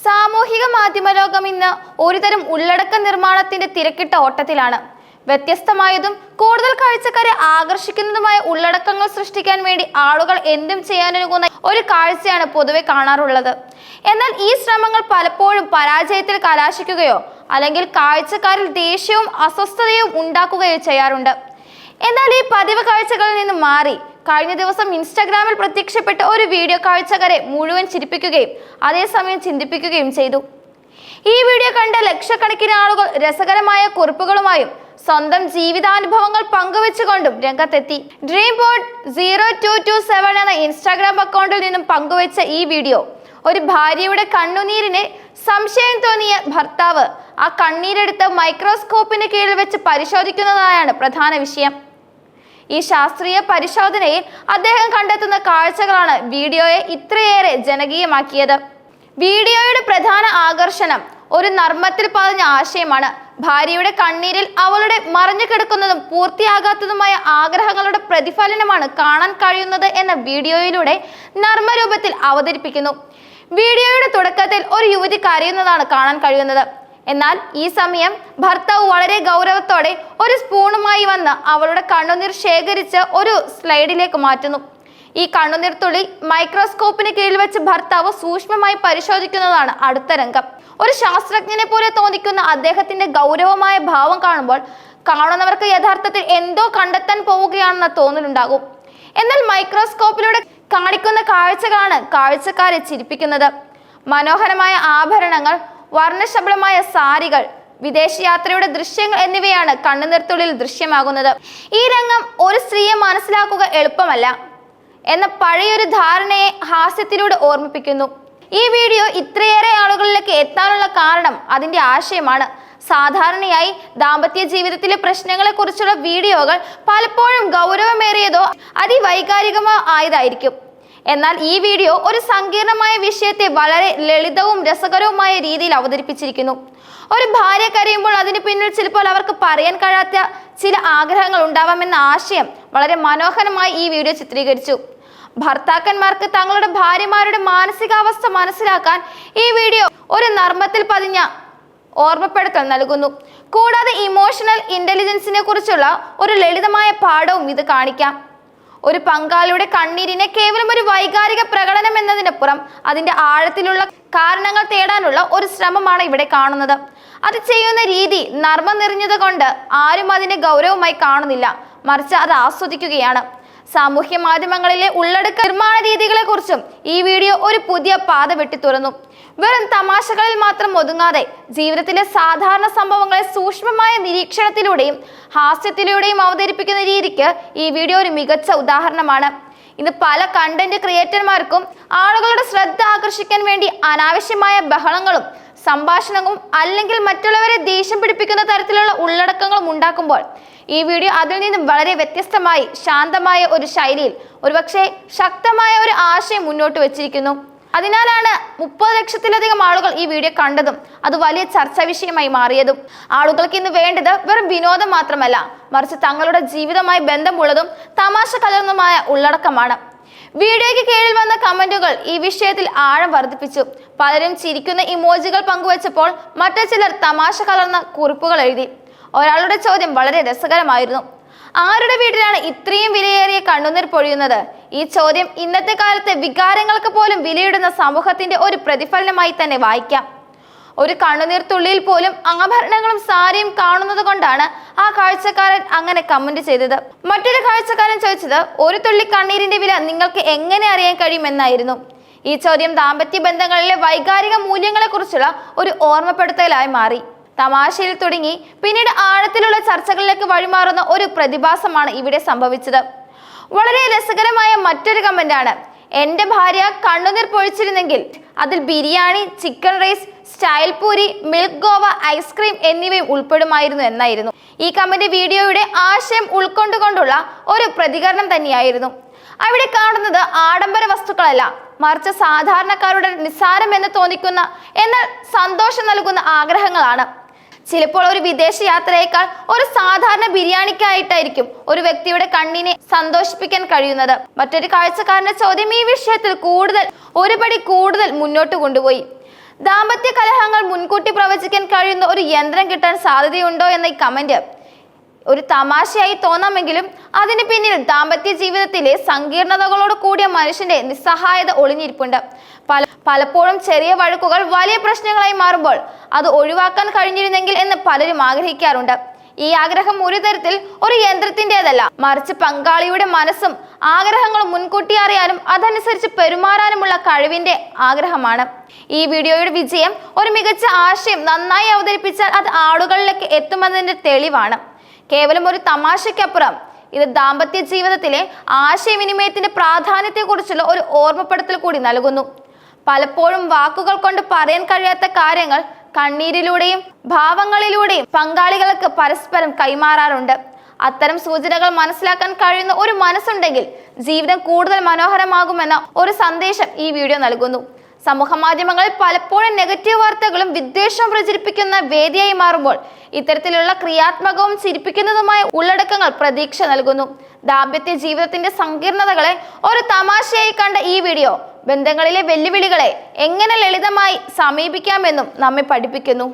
സാമൂഹിക മാധ്യമ ലോകം ഇന്ന് ഒരുതരം ഉള്ളടക്ക നിർമ്മാണത്തിന്റെ തിരക്കിട്ട ഓട്ടത്തിലാണ്. വ്യത്യസ്തമായതും കൂടുതൽ കാഴ്ചക്കാരെ ആകർഷിക്കുന്നതുമായ ഉള്ളടക്കങ്ങൾ സൃഷ്ടിക്കാൻ വേണ്ടി ആളുകൾ എന്തും ചെയ്യാനൊരുങ്ങുന്ന ഒരു കാഴ്ചയാണ് പൊതുവെ കാണാറുള്ളത്. എന്നാൽ ഈ ശ്രമങ്ങൾ പലപ്പോഴും പരാജയത്തിൽ കലാശിക്കുകയോ അല്ലെങ്കിൽ കാഴ്ചക്കാരിൽ ദേഷ്യവും അസ്വസ്ഥതയും ഉണ്ടാക്കുകയോ ചെയ്യാറുണ്ട്. എന്നാൽ ഈ പതിവ് കാഴ്ചകളിൽ നിന്ന് മാറി കഴിഞ്ഞ ദിവസം ഇൻസ്റ്റാഗ്രാമിൽ പ്രത്യക്ഷപ്പെട്ട ഒരു വീഡിയോ കാഴ്ചക്കാരെ മുഴുവൻ ചിരിപ്പിക്കുകയും അതേസമയം ചിന്തിപ്പിക്കുകയും ചെയ്തു. ഈ വീഡിയോ കണ്ട ലക്ഷക്കണക്കിന് ആളുകൾ രസകരമായ കുറിപ്പുകളുമായും സ്വന്തം ജീവിതാനുഭവങ്ങൾ പങ്കുവെച്ചുകൊണ്ടും രംഗത്തെത്തി. Dream board zero two two seven എന്ന ഇൻസ്റ്റാഗ്രാം അക്കൗണ്ടിൽ നിന്നും പങ്കുവെച്ച ഈ വീഡിയോ ഒരു ഭാര്യയുടെ കണ്ണുനീരിനെ സംശയം തോന്നിയ ഭർത്താവ് ആ കണ്ണീരെടുത്ത് മൈക്രോസ്കോപ്പിന് കീഴിൽ വെച്ച് പരിശോധിക്കുന്നതായാണ് പ്രധാന വിഷയം. ഈ ശാസ്ത്രീയ പരിശോധനയിൽ അദ്ദേഹം കണ്ടെത്തുന്ന കാഴ്ചകളാണ് വീഡിയോയെ ഇത്രയേറെ ജനകീയമാക്കിയത്. വീഡിയോയുടെ പ്രധാന ആകർഷണം ഒരു നർമ്മത്തിൽ പതിഞ്ഞ ആശയമാണ്. ഭാര്യയുടെ കണ്ണീരിൽ അവളുടെ മറഞ്ഞു കിടക്കുന്നതും പൂർത്തിയാകാത്തതുമായ ആഗ്രഹങ്ങളുടെ പ്രതിഫലനമാണ് കാണാൻ കഴിയുന്നത് എന്ന വീഡിയോയിലൂടെ നർമ്മരൂപത്തിൽ അവതരിപ്പിക്കുന്നു. വീഡിയോയുടെ തുടക്കത്തിൽ ഒരു യുവതി കരയുന്നതാണ് കാണാൻ കഴിയുന്നത്. എന്നാൽ ഈ സമയം ഭർത്താവ് വളരെ ഗൗരവത്തോടെ ഒരു സ്പൂണുമായി വന്ന് അവളുടെ കണ്ണുനീർ ശേഖരിച്ച് ഒരു സ്ലൈഡിലേക്ക് മാറ്റുന്നു. ഈ കണ്ണുനീർ തുള്ളി മൈക്രോസ്കോപ്പിന് കീഴിൽ വെച്ച് ഭർത്താവ് സൂക്ഷ്മമായി പരിശോധിക്കുന്നതാണ് അടുത്ത രംഗം. ഒരു ശാസ്ത്രജ്ഞനെ പോലെ തോന്നിക്കുന്ന അദ്ദേഹത്തിന്റെ ഗൗരവമായ ഭാവം കാണുമ്പോൾ കാണുന്നവർക്ക് യഥാർത്ഥത്തിൽ എന്തോ കണ്ടെത്താൻ പോവുകയാണെന്ന തോന്നലുണ്ടാകും. എന്നാൽ മൈക്രോസ്കോപ്പിലൂടെ കാണിക്കുന്ന കാഴ്ചകളാണ് കാഴ്ചക്കാരെ ചിരിപ്പിക്കുന്നത്. മനോഹരമായ ആഭരണങ്ങൾ വർണശബളമായ സാരികൾ വിദേശയാത്രയുടെ ദൃശ്യങ്ങൾ എന്നിവയാണ് കണ്ണുനിർത്തുള്ളിൽ ദൃശ്യമാകുന്നത്. ഈ രംഗം ഒരു സ്ത്രീയെ മനസ്സിലാക്കുക എളുപ്പമല്ല എന്ന പഴയൊരു ധാരണയെ ഹാസ്യത്തിലൂടെ ഓർമ്മിപ്പിക്കുന്നു. ഈ വീഡിയോ ഇത്രയേറെ ആളുകളിലേക്ക് എത്താനുള്ള കാരണം അതിന്റെ ആശയമാണ്. സാധാരണയായി ദാമ്പത്യ ജീവിതത്തിലെ പ്രശ്നങ്ങളെക്കുറിച്ചുള്ള വീഡിയോകൾ പലപ്പോഴും ഗൗരവമേറിയതോ അതിവൈകാരികമോ ആയതായിരിക്കും. എന്നാൽ ഈ വീഡിയോ ഒരു സങ്കീർണമായ വിഷയത്തെ വളരെ ലളിതവും രസകരവുമായ രീതിയിൽ അവതരിപ്പിച്ചിരിക്കുന്നു. ഒരു ഭാര്യ കരയുമ്പോൾ അതിന് പിന്നിൽ ചിലപ്പോൾ അവർക്ക് പറയാൻ കഴിയാത്ത ചില ആഗ്രഹങ്ങൾ ഉണ്ടാവാമെന്ന ആശയം വളരെ മനോഹരമായി ഈ വീഡിയോ ചിത്രീകരിച്ചു. ഭർത്താക്കന്മാർക്ക് തങ്ങളുടെ ഭാര്യമാരുടെ മാനസികാവസ്ഥ മനസ്സിലാക്കാൻ ഈ വീഡിയോ ഒരു നർമ്മത്തിൽ പതിഞ്ഞ ഓർമ്മപ്പെടുത്തൽ നൽകുന്നു. കൂടാതെ ഇമോഷണൽ ഇന്റലിജൻസിനെ കുറിച്ചുള്ള ഒരു ലളിതമായ പാഠവും ഇത് കാണിക്കാം. ഒരു പങ്കാളിയുടെ കണ്ണീരിനെ കേവലം ഒരു വൈകാരിക പ്രകടനം എന്നതിനപ്പുറം അതിന്റെ ആഴത്തിലുള്ള കാരണങ്ങൾ തേടാനുള്ള ഒരു ശ്രമമാണ് ഇവിടെ കാണുന്നത്. അത് ചെയ്യുന്ന രീതി നർമ്മം നിറഞ്ഞത് കൊണ്ട് ആരും അതിനെ ഗൗരവമായി കാണുന്നില്ല. മറിച്ച് അത് ആസ്വദിക്കുകയാണ്. സാമൂഹ്യ മാധ്യമങ്ങളിലെ ഉള്ളടക്ക നിർമ്മാണ രീതികളെ കുറിച്ചും ഈ വീഡിയോ ഒരു പുതിയ പാത വെട്ടി തുറന്നു. വെറും തമാശകളിൽ മാത്രം ഒതുങ്ങാതെ ജീവിതത്തിലെ സാധാരണ സംഭവങ്ങളെ സൂക്ഷ്മമായ നിരീക്ഷണത്തിലൂടെയും ഹാസ്യത്തിലൂടെയും അവതരിപ്പിക്കുന്ന രീതിക്ക് ഈ വീഡിയോ ഒരു മികച്ച ഉദാഹരണമാണ്. ഇന്ന് പല കണ്ടന്റ് ക്രിയേറ്റർമാർക്കും ആളുകളുടെ ശ്രദ്ധ ആകർഷിക്കാൻ വേണ്ടി അനാവശ്യമായ ബഹളങ്ങളും സംഭാഷണവും അല്ലെങ്കിൽ മറ്റുള്ളവരെ ദേഷ്യം പിടിപ്പിക്കുന്ന തരത്തിലുള്ള ഉള്ളടക്കങ്ങളും ഉണ്ടാക്കുമ്പോൾ ഈ വീഡിയോ അതിൽ നിന്നും വളരെ വ്യത്യസ്തമായി ശാന്തമായ ഒരു ശൈലിയിൽ ഒരുപക്ഷെ ശക്തമായ ഒരു ആശയം മുന്നോട്ട് വെച്ചിരിക്കുന്നു. അതിനാലാണ് മുപ്പത് ലക്ഷത്തിലധികം ആളുകൾ ഈ വീഡിയോ കണ്ടതും. അത് വലിയ ചർച്ചാ വിഷയമായി മാറിയതും. ആളുകൾക്ക് ഇന്ന് വേണ്ടത് വെറും വിനോദം മാത്രമല്ല മറിച്ച് തങ്ങളുടെ ജീവിതമായി ബന്ധമുള്ളതും തമാശ കലർന്നതുമായ ഉള്ളടക്കമാണ്. വീഡിയോയ്ക്ക് കീഴിൽ വന്ന കമന്റുകൾ ഈ വിഷയത്തിൽ ആഴം വർദ്ധിപ്പിച്ചു. പലരും ചിരിക്കുന്ന ഇമോജികൾ പങ്കുവച്ചപ്പോൾ മറ്റു ചിലർ തമാശ കലർന്ന കുറിപ്പുകൾ എഴുതി. ഒരാളുടെ ചോദ്യം വളരെ രസകരമായിരുന്നു. ആരുടെ വീട്ടിലാണ് ഇത്രയും വിലയേറിയ കണ്ണുനീർ പൊഴിയുന്നത്? ഈ ചോദ്യം ഇന്നത്തെ കാലത്തെ വികാരങ്ങൾക്ക് പോലും വിലയിടുന്ന സമൂഹത്തിന്റെ ഒരു പ്രതിഫലനമായി തന്നെ വായിക്കാം. ഒരു കണ്ണുനീർ തുള്ളിയിൽ പോലും ആഭരണങ്ങളും സാരിയും കാണുന്നത് കൊണ്ടാണ് ആ കാഴ്ചക്കാരൻ അങ്ങനെ കമന്റ് ചെയ്തത്. മറ്റൊരു കാഴ്ചക്കാരൻ ചോദിച്ചത് ഒരു തുള്ളി കണ്ണീരിന്റെ വില നിങ്ങൾക്ക് എങ്ങനെ അറിയാൻ കഴിയുമെന്നായിരുന്നു? ഈ ചോദ്യം ദാമ്പത്യ ബന്ധങ്ങളിലെ വൈകാരിക മൂല്യങ്ങളെക്കുറിച്ചുള്ള ഒരു ഓർമ്മപ്പെടുത്തലായി മാറി. തമാശയിൽ തുടങ്ങി പിന്നീട് ആഴത്തിലുള്ള ചർച്ചകളിലേക്ക് വഴിമാറുന്ന ഒരു പ്രതിഭാസമാണ് ഇവിടെ സംഭവിച്ചത്. വളരെ രസകരമായ മറ്റൊരു കമന്റാണ്. എന്റെ ഭാര്യ കണ്ണുനീർ പൊഴിച്ചിരുന്നെങ്കിൽ അതിൽ biryani chicken rice style puri milk Goa ice cream എന്നിവയും ഉൾപ്പെടുമായിരുന്നു എന്നായിരുന്നു. ഈ കമന്റ് വീഡിയോയുടെ ആശയം ഉൾക്കൊണ്ടുകൊണ്ടുള്ള ഒരു പ്രതികരണം തന്നെയായിരുന്നു. അവിടെ കാണുന്നത് ആഡംബര വസ്തുക്കളല്ല മറിച്ച് സാധാരണക്കാരുടെ നിസ്സാരം എന്ന് തോന്നിക്കുന്ന എന്നാൽ സന്തോഷം നൽകുന്ന ആഗ്രഹങ്ങളാണ്. ചിലപ്പോൾ ഒരു വിദേശ യാത്രയേക്കാൾ ഒരു സാധാരണ ബിരിയാണിക്കായിട്ടായിരിക്കും ഒരു വ്യക്തിയുടെ കണ്ണിനെ സന്തോഷിപ്പിക്കാൻ കഴിയുന്നത്. മറ്റൊരു കാഴ്ചക്കാരന്റെ ചോദ്യം ഈ വിഷയത്തിൽ കൂടുതൽ ഒരുപടി കൂടുതൽ മുന്നോട്ട് കൊണ്ടുപോയി. ദാമ്പത്യ കലഹങ്ങൾ മുൻകൂട്ടി പ്രവചിക്കാൻ കഴിയുന്ന ഒരു യന്ത്രം കിട്ടാൻ സാധ്യതയുണ്ടോ എന്ന ഈ കമന്റ് ഒരു തമാശയായി തോന്നാമെങ്കിലും അതിന് പിന്നിൽ ദാമ്പത്യ ജീവിതത്തിലെ സങ്കീർണതകളോട് കൂടിയ മനുഷ്യന്റെ നിസ്സഹായത ഒളിഞ്ഞിരിപ്പുണ്ട്. പല പലപ്പോഴും ചെറിയ വഴക്കുകൾ വലിയ പ്രശ്നങ്ങളായി മാറുമ്പോൾ അത് ഒഴിവാക്കാൻ കഴിഞ്ഞിരുന്നെങ്കിൽ എന്ന് പലരും ആഗ്രഹിക്കാറുണ്ട്. ഈ ആഗ്രഹം ഒരു തരത്തിൽ ഒരു യന്ത്രത്തിന്റെതല്ല. മറിച്ച് പങ്കാളിയുടെ മനസ്സും ആഗ്രഹങ്ങളും മുൻകൂട്ടി അറിയാനും അതനുസരിച്ച് പെരുമാറാനുമുള്ള കഴിവിന്റെ ആഗ്രഹമാണ്. ഈ വീഡിയോയുടെ വിജയം ഒരു മികച്ച ആശയം നന്നായി അവതരിപ്പിച്ചാൽ അത് ആളുകളിലേക്ക് എത്തുമെന്നതിന്റെ തെളിവാണ്. കേവലം ഒരു തമാശയ്ക്കപ്പുറം. ഇത് ദാമ്പത്യ ജീവിതത്തിലെ ആശയവിനിമയത്തിന്റെ പ്രാധാന്യത്തെക്കുറിച്ചുള്ള ഒരു ഓർമ്മപ്പെടുത്തൽ കൂടി നൽകുന്നു. പലപ്പോഴും വാക്കുകൾ കൊണ്ട് പറയാൻ കഴിയാത്ത കാര്യങ്ങൾ കണ്ണീരിലൂടെയും ഭാവങ്ങളിലൂടെയും പങ്കാളികൾക്ക് പരസ്പരം കൈമാറാറുണ്ട്. അത്തരം സൂചനകൾ മനസ്സിലാക്കാൻ കഴിയുന്ന ഒരു മനസ്സുണ്ടെങ്കിൽ ജീവിതം കൂടുതൽ മനോഹരമാകുമെന്ന ഒരു സന്ദേശം ഈ വീഡിയോ നൽകുന്നു. സമൂഹ മാധ്യമങ്ങളിൽ പലപ്പോഴും നെഗറ്റീവ് വാർത്തകളും വിദ്വേഷം പ്രചരിപ്പിക്കുന്ന വേദിയായി മാറുമ്പോൾ ഇത്തരത്തിലുള്ള ക്രിയാത്മകവും ചിരിപ്പിക്കുന്നതുമായ ഉള്ളടക്കങ്ങൾ പ്രതീക്ഷ നൽകുന്നു. ദാമ്പത്യ ജീവിതത്തിന്റെ സങ്കീർണതകളെ ഒരു തമാശയായി കണ്ട ഈ വീഡിയോ ബന്ധങ്ങളിലെ വെല്ലുവിളികളെ എങ്ങനെ ലളിതമായി സമീപിക്കാമെന്നും നമ്മെ പഠിപ്പിക്കുന്നു.